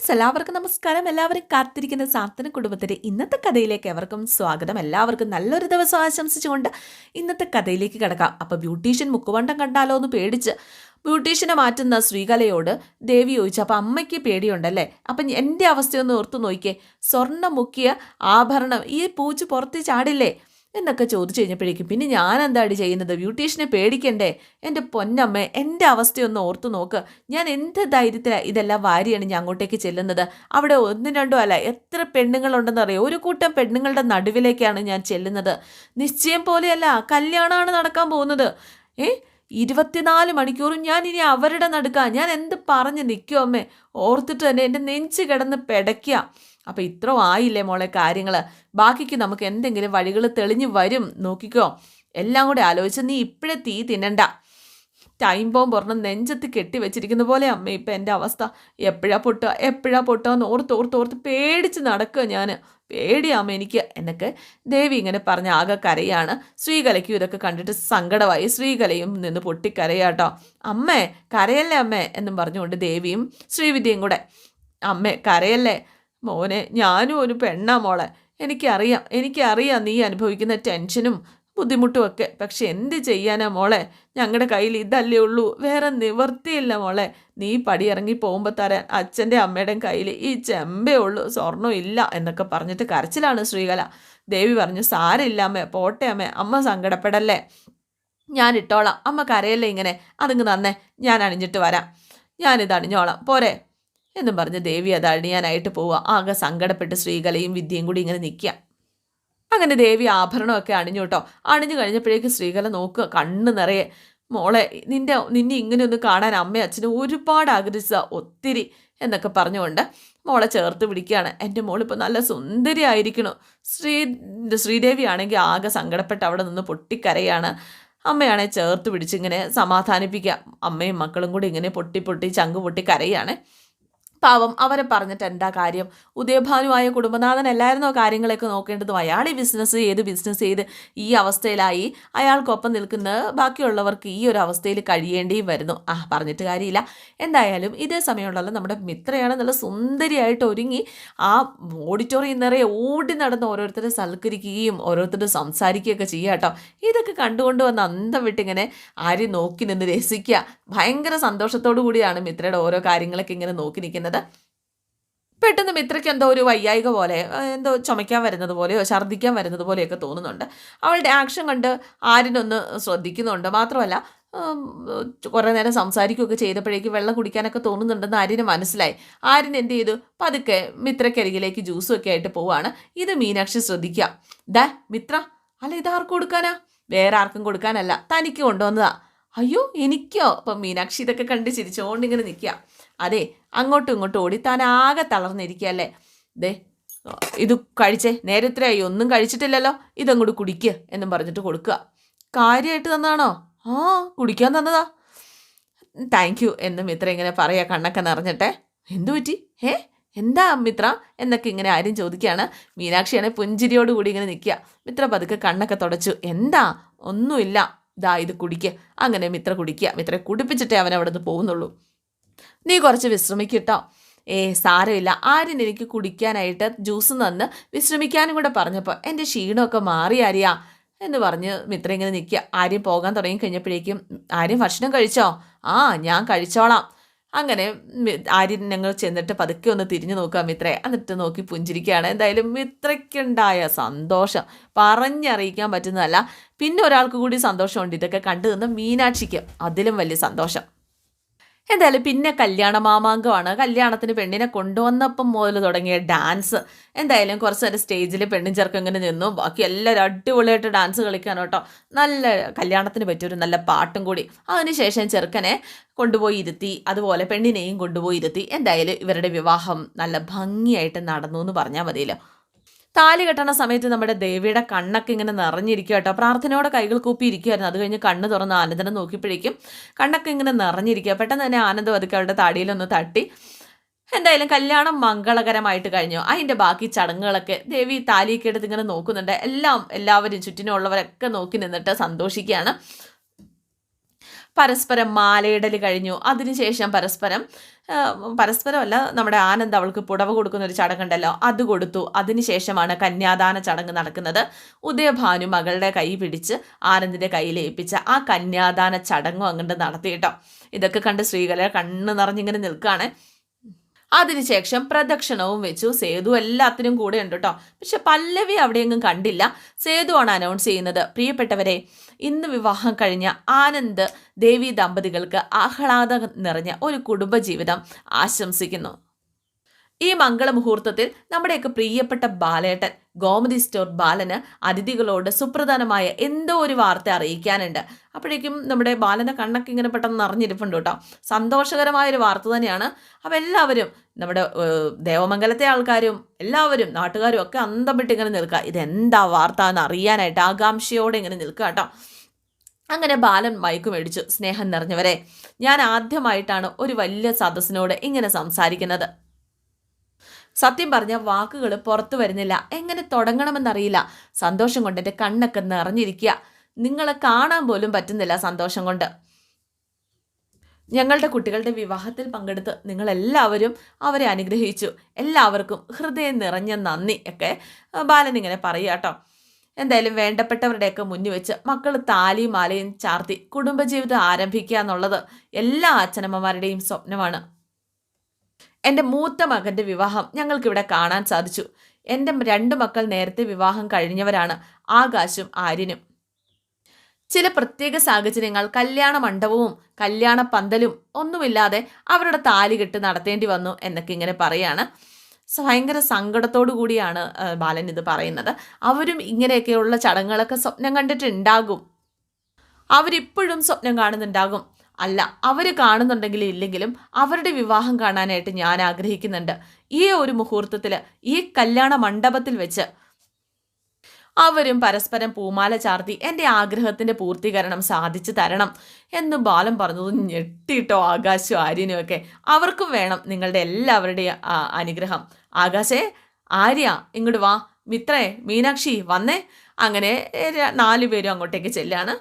Friends എല്ലാവർക്കും നമസ്കാരം. എല്ലാവരും കാത്തിരിക്കുന്ന സാർത്ഥന കുടുംബത്തിന്റെ ഇന്നത്തെ കഥയിലേക്ക് എവർക്കും സ്വാഗതം. എല്ലാവർക്കും നല്ലൊരു ദിവസം ആശംസിച്ചുകൊണ്ട് ഇന്നത്തെ കഥയിലേക്ക് കിടക്കാം. അപ്പോൾ ബ്യൂട്ടീഷ്യൻ മുക്കുവണ്ടം കണ്ടാലോ എന്ന് പേടിച്ച് ബ്യൂട്ടീഷ്യനെ മാറ്റുന്ന ശ്രീകലയോട് ദേവി ചോദിച്ചു അപ്പം അമ്മയ്ക്ക് പേടിയുണ്ടല്ലേ? അപ്പം എന്റെ അവസ്ഥയൊന്ന് ഓർത്തു നോക്കിയേ സ്വർണം മുക്കിയ ആഭരണം ഈ പൂച്ച് പുറത്ത് ചാടില്ലേ? എന്നൊക്കെ ചോദിച്ചു കഴിഞ്ഞപ്പോഴേക്കും പിന്നെ ഞാൻ എന്താണ് ചെയ്യുന്നത്? ബ്യൂട്ടീഷ്യനെ പേടിക്കണ്ടേ? എന്റെ പൊന്നമ്മ എന്റെ അവസ്ഥയൊന്ന് ഓർത്തു നോക്ക്. ഞാൻ എന്ത് ധൈര്യത്തിലാണ് ഇതെല്ലാം വാരിയാണ് ഞാൻ അങ്ങോട്ടേക്ക് ചെല്ലുന്നത്? അവിടെ ഒന്നും രണ്ടോ അല്ല എത്ര പെണ്ണുങ്ങളുണ്ടെന്ന് അറിയാം? ഒരു കൂട്ടം പെണ്ണുങ്ങളുടെ നടുവിലേക്കാണ് ഞാൻ ചെല്ലുന്നത്. നിശ്ചയം പോലെയല്ല കല്യാണമാണ് നടക്കാൻ പോകുന്നത്. ഏ? ഇരുപത്തിനാല് മണിക്കൂറും ഞാൻ ഇനി അവരുടെ നടുക്കാം. ഞാൻ എന്ത് പറഞ്ഞ് നിൽക്കുമോ അമ്മേ? ഓർത്തിട്ട് തന്നെ എന്റെ നെഞ്ച് കിടന്ന് പെടയ്ക്കുക അപ്പം ഇത്ര ആയില്ലേ മോളെ കാര്യങ്ങൾ ബാക്കിക്ക് നമുക്ക് എന്തെങ്കിലും വഴികൾ തെളിഞ്ഞു വരും. നോക്കിക്കോ. എല്ലാം കൂടെ ആലോചിച്ച് നീ ഇപ്പോഴേ തീ തിന്നണ്ട. ടൈം ബോംബ് ഒരെണ്ണം നെഞ്ചത്ത് കെട്ടി വെച്ചിരിക്കുന്ന പോലെ അമ്മ ഇപ്പം എന്റെ അവസ്ഥ. എപ്പോഴാ പൊട്ടുക? എപ്പോഴാ പൊട്ടുക എന്ന് ഓർത്ത് ഓർത്ത് ഓർത്ത് പേടിച്ച് നടക്കുക ഞാൻ പേടിയാമ്മ എനിക്ക്. എന്നൊക്കെ ദേവി ഇങ്ങനെ പറഞ്ഞ ആകെ കരയാണ്. ശ്രീകലയ്ക്കും ഇതൊക്കെ കണ്ടിട്ട് സങ്കടമായി. ശ്രീകലയും നിന്ന് പൊട്ടിക്കരയാട്ടോ. അമ്മേ കരയല്ലേ അമ്മേ? എന്നും പറഞ്ഞുകൊണ്ട് ദേവിയും ശ്രീവിദ്യയും കൂടെ. അമ്മേ കരയല്ലേ? മോനെ ഞാനും ഒരു പെണ്ണാ മോളെ. എനിക്കറിയാം എനിക്കറിയാം നീ അനുഭവിക്കുന്ന ടെൻഷനും ബുദ്ധിമുട്ടും ഒക്കെ. പക്ഷെ എന്ത് ചെയ്യാനാ മോളെ? ഞങ്ങളുടെ കയ്യിൽ ഇതല്ലേ ഉള്ളൂ. വേറെ നിവർത്തിയില്ല മോളെ. നീ പടിയിറങ്ങി പോകുമ്പോൾ തരാൻ അച്ഛന്റെ അമ്മയുടെയും കയ്യിൽ ഈ ചെമ്പേ ഉള്ളൂ. സ്വർണം ഇല്ല എന്നൊക്കെ പറഞ്ഞിട്ട് കരച്ചിലാണ് ശ്രീകല. ദേവി പറഞ്ഞു സാരമില്ല അമ്മേ പോട്ടെ അമ്മേ. അമ്മ സങ്കടപ്പെടല്ലേ? ഞാൻ ഇട്ടോളാം. അമ്മ കരയല്ലേ ഇങ്ങനെ? അതിങ്ങ് നന്നേ ഞാൻ അണിഞ്ഞിട്ട് വരാം. ഞാനിത് അണിഞ്ഞോളാം. പോരെ. എന്നും പറഞ്ഞ് ദേവി അത് അണിയാനായിട്ട് പോവുക. ആകെ സങ്കടപ്പെട്ട് ശ്രീകലയും വിദ്യയും കൂടി ഇങ്ങനെ നിൽക്കുക. അങ്ങനെ ദേവി ആഭരണമൊക്കെ അണിഞ്ഞു കേട്ടോ. അണിഞ്ഞു കഴിഞ്ഞപ്പോഴേക്ക് ശ്രീകല നോക്കുക. കണ്ണ് നിറയെ മോളെ നിന്റെ നിന്നെ ഇങ്ങനെ ഒന്ന് കാണാൻ അമ്മയും അച്ഛനും ഒരുപാട് ആഗ്രഹിച്ച ഒത്തിരി എന്നൊക്കെ പറഞ്ഞുകൊണ്ട് മോളെ ചേർത്ത് പിടിക്കുകയാണ്. എന്റെ മോളിപ്പോൾ നല്ല സുന്ദരി ആയിരിക്കണം ശ്രീ ശ്രീദേവി ആണെങ്കിൽ ആകെ സങ്കടപ്പെട്ട് അവിടെ നിന്ന് പൊട്ടിക്കരയാണ്. അമ്മയാണെ ചേർത്ത് പിടിച്ചിങ്ങനെ സമാധാനിപ്പിക്കുക. അമ്മയും മക്കളും കൂടി ഇങ്ങനെ പൊട്ടി പൊട്ടി ചങ്ക് പൊട്ടി കരയാണ്. പാവം അവരെ പറഞ്ഞിട്ട് എന്താ കാര്യം? ഉദയഭാനുവായ കുടുംബനാഥനല്ലായിരുന്നോ കാര്യങ്ങളൊക്കെ നോക്കേണ്ടതും? അയാൾ ഈ ബിസിനസ് ചെയ്ത് ബിസിനസ് ചെയ്ത് ഈ അവസ്ഥയിലായി. അയാൾക്കൊപ്പം നിൽക്കുന്ന ബാക്കിയുള്ളവർക്ക് ഈ ഒരു അവസ്ഥയിൽ കഴിയേണ്ടിയും വരുന്നു. ആ പറഞ്ഞിട്ട് കാര്യമില്ല. എന്തായാലും ഇതേ സമയമുള്ള നമ്മുടെ മിത്രയാണ് നല്ല സുന്ദരിയായിട്ട് ഒരുങ്ങി ആ ഓഡിറ്റോറിയം നിറയെ ഓടി നടന്ന് ഓരോരുത്തരെ സൽക്കരിക്കുകയും ഓരോരുത്തരും സംസാരിക്കുകയൊക്കെ ചെയ്യാട്ടോ ഇതൊക്കെ കണ്ടുകൊണ്ട് വന്ന് അന്തം വിട്ടിങ്ങനെ ആരും നോക്കി നിന്ന് രസിക്കുക. ഭയങ്കര സന്തോഷത്തോടു കൂടിയാണ് മിത്രയുടെ ഓരോ കാര്യങ്ങളൊക്കെ ഇങ്ങനെ നോക്കി നിൽക്കുന്നത്. പെട്ടെന്ന് മിത്രയ്ക്ക് എന്തോ ഒരു വയ്യായിക പോലെ എന്തോ ചുമയ്ക്കാൻ വരുന്നത് പോലെയോ ഛർദ്ദിക്കാൻ വരുന്നത് പോലെയൊക്കെ തോന്നുന്നുണ്ട്. അവളുടെ ആക്ഷൻ കണ്ട് ആരിനൊന്ന് ശ്രദ്ധിക്കുന്നുണ്ട്. മാത്രമല്ല കുറേ നേരം സംസാരിക്കുകയൊക്കെ ചെയ്തപ്പോഴേക്ക് വെള്ളം കുടിക്കാനൊക്കെ തോന്നുന്നുണ്ടെന്ന് ആര്യന് മനസ്സിലായി. ആര്യൻ എന്ത് ചെയ്തു? പതുക്കെ മിത്രക്കരികിലേക്ക് ജ്യൂസും ഒക്കെ ആയിട്ട് പോവാണ്. ഇത് മീനാക്ഷി ശ്രദ്ധിക്കുക ദാ മിത്ര അല്ല ഇതാർക്ക് കൊടുക്കാനാ? വേറെ ആർക്കും കൊടുക്കാനല്ല. തനിക്ക് കൊണ്ടുവന്നതാ. അയ്യോ എനിക്കോ? അപ്പം മീനാക്ഷി ഇതൊക്കെ കണ്ട് ചിരിച്ചുകൊണ്ട് ഇങ്ങനെ നിൽക്കുക അതെ അങ്ങോട്ടും ഇങ്ങോട്ടും ഓടി താൻ ആകെ തളർന്നിരിക്കുകയല്ലേ? ദേ ഇത് കഴിച്ചേ നേരത്രയായി ഒന്നും കഴിച്ചിട്ടില്ലല്ലോ ഇതങ്ങോട്ട് കുടിക്കുക എന്നും പറഞ്ഞിട്ട് കൊടുക്കുക. കാര്യമായിട്ട് തന്നതാണോ ആ കുടിക്കാൻ തന്നതാ. താങ്ക് യു എന്ന് മിത്ര ഇങ്ങനെ പറയാ കണ്ണൊക്കെ നിറഞ്ഞിട്ടെ. എന്തു പറ്റി? ഏ എന്താ മിത്ര എന്നൊക്കെ ഇങ്ങനെ ആരും ചോദിക്കുകയാണ്. മീനാക്ഷിയാണെ പുഞ്ചിരിയോട് കൂടി ഇങ്ങനെ നിൽക്കുക. മിത്ര പതുക്കെ കണ്ണൊക്കെ തുടച്ചു. എന്താ? ഒന്നുമില്ല. ഇതാ ഇത് കുടിക്കുക അങ്ങനെ മിത്ര കുടിക്കുക. മിത്രയെ കുടിപ്പിച്ചിട്ടേ അവൻ അവിടെ നിന്ന് പോകുന്നുള്ളൂ. നീ കുറച്ച് വിശ്രമിക്കട്ടോ. ഏ സാരമില്ല. ആര്യൻ എനിക്ക് കുടിക്കാനായിട്ട് ജ്യൂസ് തന്ന് വിശ്രമിക്കാനും കൂടെ പറഞ്ഞപ്പോൾ എന്റെ ക്ഷീണമൊക്കെ മാറി ആര്യ എന്ന് പറഞ്ഞ് മിത്ര ഇങ്ങനെ നിൽക്കുക ആര്യം പോകാൻ തുടങ്ങി കഴിഞ്ഞപ്പോഴേക്കും ആര്യം ഭക്ഷണം കഴിച്ചോ? ആ ഞാൻ കഴിച്ചോളാം. അങ്ങനെ ആര്യൻ ഞങ്ങൾ ചെന്നിട്ട് പതുക്കെ ഒന്ന് തിരിഞ്ഞു നോക്കുക മിത്രയെ എന്നിട്ട് നോക്കി പുഞ്ചിരിക്കുകയാണ്. എന്തായാലും മിത്രയ്ക്കുണ്ടായ സന്തോഷം. പറഞ്ഞറിയിക്കാൻ പറ്റുന്നതല്ല. പിന്നെ ഒരാൾക്ക് കൂടി സന്തോഷമുണ്ട്. ഇതൊക്കെ കണ്ടു നിന്ന് മീനാക്ഷിക്ക് അതിലും വലിയ സന്തോഷം. എന്തായാലും പിന്നെ കല്യാണ മാമാങ്കമാണ്. കല്യാണത്തിന് പെണ്ണിനെ കൊണ്ടുവന്നപ്പം മുതൽ തുടങ്ങിയ ഡാൻസ്. എന്തായാലും കുറച്ച് നേരം സ്റ്റേജിൽ പെണ്ണും ചെറുക്കം ഇങ്ങനെ നിന്നു. ബാക്കി എല്ലാവരും അടിപൊളിയായിട്ട് ഡാൻസ് കളിക്കാൻ കേട്ടോ. നല്ല കല്യാണത്തിന് പറ്റിയൊരു നല്ല പാട്ടും കൂടി. അതിനുശേഷം ചെറുക്കനെ കൊണ്ടുപോയി ഇരുത്തി അതുപോലെ പെണ്ണിനെയും കൊണ്ടുപോയി ഇരുത്തി. എന്തായാലും ഇവരുടെ വിവാഹം നല്ല ഭംഗിയായിട്ട് നടന്നു എന്ന് പറഞ്ഞാൽ മതിയല്ലോ. താലി കെട്ടണ സമയത്ത് നമ്മുടെ ദേവിയുടെ കണ്ണൊക്കെ ഇങ്ങനെ നിറഞ്ഞിരിക്കുക കേട്ടോ. പ്രാർത്ഥനയോടെ കൈകൾ കൂപ്പി ഇരിക്കുമായിരുന്നു അത് കഴിഞ്ഞ് കണ്ണ് തുറന്ന് ആനന്ദനെ നോക്കിയപ്പോഴേക്കും കണ്ണൊക്കെ ഇങ്ങനെ നിറഞ്ഞിരിക്കുക. പെട്ടെന്ന് തന്നെ ആനന്ദം അതൊക്കെ അവരുടെ താടിയിലൊന്ന് തട്ടി. എന്തായാലും കല്യാണം മംഗളകരമായിട്ട് കഴിഞ്ഞു. അതിന്റെ ബാക്കി ചടങ്ങുകളൊക്കെ ദേവി താലിയൊക്കെ എടുത്ത് ഇങ്ങനെ നോക്കുന്നുണ്ട്. എല്ലാം എല്ലാവരും ചുറ്റിനുള്ളവരൊക്കെ നോക്കി നിന്നിട്ട് സന്തോഷിക്കുകയാണ്. പരസ്പരം മാലയിടൽ കഴിഞ്ഞു. അതിനുശേഷം പരസ്പരം പരസ്പരമല്ല നമ്മുടെ ആനന്ദ് അവൾക്ക് പുടവ കൊടുക്കുന്ന ഒരു ചടങ്ങുണ്ടല്ലോ അത് കൊടുത്തു. അതിനുശേഷമാണ് കന്യാദാന ചടങ്ങ് നടക്കുന്നത്. ഉദയഭാനു മകളുടെ കൈ പിടിച്ച് ആനന്ദിന്റെ കയ്യിൽ ഏൽപ്പിച്ച ആ കന്യാദാന ചടങ്ങും അങ്ങോട്ട് നടത്തിയിട്ടോ ഇതൊക്കെ കണ്ട് ശ്രീകല കണ്ണ് നിറഞ്ഞിങ്ങനെ നിൽക്കുകയാണ്. അതിനുശേഷം പ്രദക്ഷിണവും വെച്ചു. സേതു എല്ലാത്തിനും കൂടെ ഉണ്ട് കേട്ടോ. പക്ഷെ പല്ലവി അവിടെയെങ്ങും കണ്ടില്ല. സേതുവാണ് അനൗൺസ് ചെയ്യുന്നത്. പ്രിയപ്പെട്ടവരെ ഇന്ന് വിവാഹം കഴിഞ്ഞ ആനന്ദ് ദേവി ദമ്പതികൾക്ക് ആഹ്ലാദം നിറഞ്ഞ ഒരു കുടുംബജീവിതം ആശംസിക്കുന്നു. ഈ മംഗളമുഹൂർത്തത്തിൽ നമ്മുടെയൊക്കെ പ്രിയപ്പെട്ട ബാലേട്ടൻ ഗോമതി സ്റ്റോർ ബാലന് അതിഥികളോട് സുപ്രധാനമായ എന്തോ ഒരു വാർത്ത അറിയിക്കാനുണ്ട്. അപ്പോഴേക്കും നമ്മുടെ ബാലന്റെ കണ്ണൊക്കെ ഇങ്ങനെ പെട്ടെന്ന് നിറഞ്ഞിരിപ്പുണ്ട് കേട്ടോ. സന്തോഷകരമായ ഒരു വാർത്ത തന്നെയാണ്. അപ്പം എല്ലാവരും നമ്മുടെ ദേവമംഗലത്തെ ആൾക്കാരും എല്ലാവരും നാട്ടുകാരും ഒക്കെ അന്തം വിട്ട് ഇങ്ങനെ നിൽക്കുക. ഇതെന്താ വാർത്ത എന്ന് അറിയാനായിട്ട് ആകാംക്ഷയോടെ ഇങ്ങനെ നിൽക്കുക കേട്ടോ. അങ്ങനെ ബാലൻ മയക്കു മേടിച്ചു. സ്നേഹം നിറഞ്ഞവരെ ഞാൻ ആദ്യമായിട്ടാണ് ഒരു വലിയ സദസ്സിനോട് ഇങ്ങനെ സംസാരിക്കുന്നത്. സത്യം പറഞ്ഞ വാക്കുകൾ പുറത്തു വരുന്നില്ല. എങ്ങനെ തുടങ്ങണമെന്നറിയില്ല. സന്തോഷം കൊണ്ട് എന്റെ കണ്ണൊക്കെ നിറഞ്ഞിരിക്കുക. നിങ്ങളെ കാണാൻ പോലും പറ്റുന്നില്ല സന്തോഷം കൊണ്ട്. ഞങ്ങളുടെ കുട്ടികളുടെ വിവാഹത്തിൽ പങ്കെടുത്ത് നിങ്ങളെല്ലാവരും അവരെ അനുഗ്രഹിച്ചു. എല്ലാവർക്കും ഹൃദയം നിറഞ്ഞ നന്ദി ഒക്കെ ബാലൻ ഇങ്ങനെ പറയുക കേട്ടോ. എന്തായാലും വേണ്ടപ്പെട്ടവരുടെയൊക്കെ മുന്നിൽ വെച്ച് മക്കൾ താലിയും മാലയും ചാർത്തി കുടുംബജീവിതം ആരംഭിക്കുക എന്നുള്ളത് എല്ലാ അച്ഛനമ്മമാരുടെയും സ്വപ്നമാണ്. എന്റെ മൂത്ത മകന്റെ വിവാഹം ഞങ്ങൾക്കിവിടെ കാണാൻ സാധിച്ചു. എന്റെ രണ്ട് മക്കൾ നേരത്തെ വിവാഹം കഴിഞ്ഞവരാണ് ആകാശും ആര്യനും. ചില പ്രത്യേക സാഹചര്യങ്ങൾ കല്യാണ മണ്ഡപവും കല്യാണ പന്തലും ഒന്നുമില്ലാതെ അവരുടെ താലി കെട്ട് നടത്തേണ്ടി വന്നു എന്നൊക്കെ ഇങ്ങനെ പറയാണ്. ഭയങ്കര സങ്കടത്തോടു കൂടിയാണ് ബാലൻ ഇത് പറയുന്നത്. അവരും ഇങ്ങനെയൊക്കെയുള്ള ചടങ്ങുകളൊക്കെ സ്വപ്നം കണ്ടിട്ടുണ്ടാകും. അവരിപ്പോഴും സ്വപ്നം കാണുന്നുണ്ടാകും. അല്ല അവർ കാണുന്നുണ്ടെങ്കിലും ഇല്ലെങ്കിലും അവരുടെ വിവാഹം കാണാനായിട്ട് ഞാൻ ആഗ്രഹിക്കുന്നുണ്ട്. ഈ ഒരു മുഹൂർത്തത്തിൽ ഈ കല്യാണ മണ്ഡപത്തിൽ വെച്ച് അവരും പരസ്പരം പൂമാല ചാർത്തി എന്റെ ആഗ്രഹത്തിന്റെ പൂർത്തീകരണം സാധിച്ചു തരണം എന്ന് ബാലൻ പറഞ്ഞത് ഞെട്ടിട്ടോ ആകാശും ആര്യനുമൊക്കെ അവർക്കും വേണം നിങ്ങളുടെ എല്ലാവരുടെയും അനുഗ്രഹം. ആകാശേ ആര്യ ഇങ്ങോട്ട് വാ. മിത്രേ മീനാക്ഷി വന്നേ. അങ്ങനെ നാലു നാല് പേരും അങ്ങോട്ടേക്ക് ചെല്ലാണ്.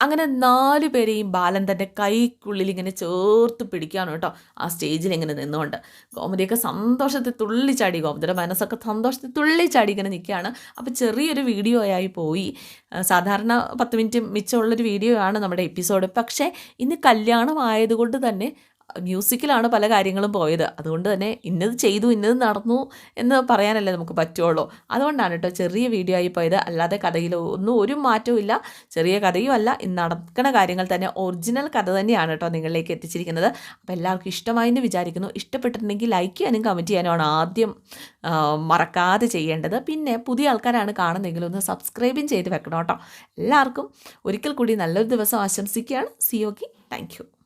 അങ്ങനെ നാല് പേരെയും ബാലൻ തന്റെ കൈക്കുള്ളിൽ ഇങ്ങനെ ചേർത്ത് പിടിക്കുകയാണ് കേട്ടോ. ആ സ്റ്റേജിൽ ഇങ്ങനെ നിന്നുകൊണ്ട്. ഗോമതിയൊക്കെ സന്തോഷത്തിൽ തുള്ളിച്ചാടി ഗോമതിയുടെ മനസ്സൊക്കെ സന്തോഷത്തിൽ തുള്ളിച്ചാടി ഇങ്ങനെ നിൽക്കുകയാണ്. അപ്പോൾ ചെറിയൊരു വീഡിയോ ആയി പോയി. സാധാരണ പത്ത് മിനിറ്റ് മിച്ചമുള്ളൊരു വീഡിയോ ആണ് നമ്മുടെ എപ്പിസോഡ്. പക്ഷേ ഇന്ന് കല്യാണം ആയതുകൊണ്ട് തന്നെ മ്യൂസിക്കിലാണ് പല കാര്യങ്ങളും പോയത്. അതുകൊണ്ട് തന്നെ ഇന്നത് ചെയ്തു ഇന്നത് നടന്നു എന്ന് പറയാനല്ലേ നമുക്ക് പറ്റുള്ളൂ. അതുകൊണ്ടാണ് കേട്ടോ ചെറിയ വീഡിയോ ആയി പോയത്. അല്ലാതെ കഥയിൽ ഒന്നും ഒരു മാറ്റവും ഇല്ല. ചെറിയ കഥയും അല്ല. ഇന്ന് നടക്കുന്ന കാര്യങ്ങൾ തന്നെ ഒറിജിനൽ കഥ തന്നെയാണ് കേട്ടോ നിങ്ങളിലേക്ക് എത്തിച്ചിരിക്കുന്നത്. അപ്പോൾ എല്ലാവർക്കും ഇഷ്ടമായി എന്ന് വിചാരിക്കുന്നു. ഇഷ്ടപ്പെട്ടിട്ടുണ്ടെങ്കിൽ ലൈക്ക് ചെയ്യാനും കമന്റ് ചെയ്യാനുമാണ് ആദ്യം മറക്കാതെ ചെയ്യേണ്ടത്. പിന്നെ പുതിയ ആൾക്കാരാണ് കാണുന്നതെങ്കിൽ ഒന്ന് സബ്സ്ക്രൈബും ചെയ്ത് വെക്കണം കേട്ടോ. എല്ലാവർക്കും ഒരിക്കൽ കൂടി നല്ലൊരു ദിവസം ആശംസിക്കുകയാണ്. C okay thank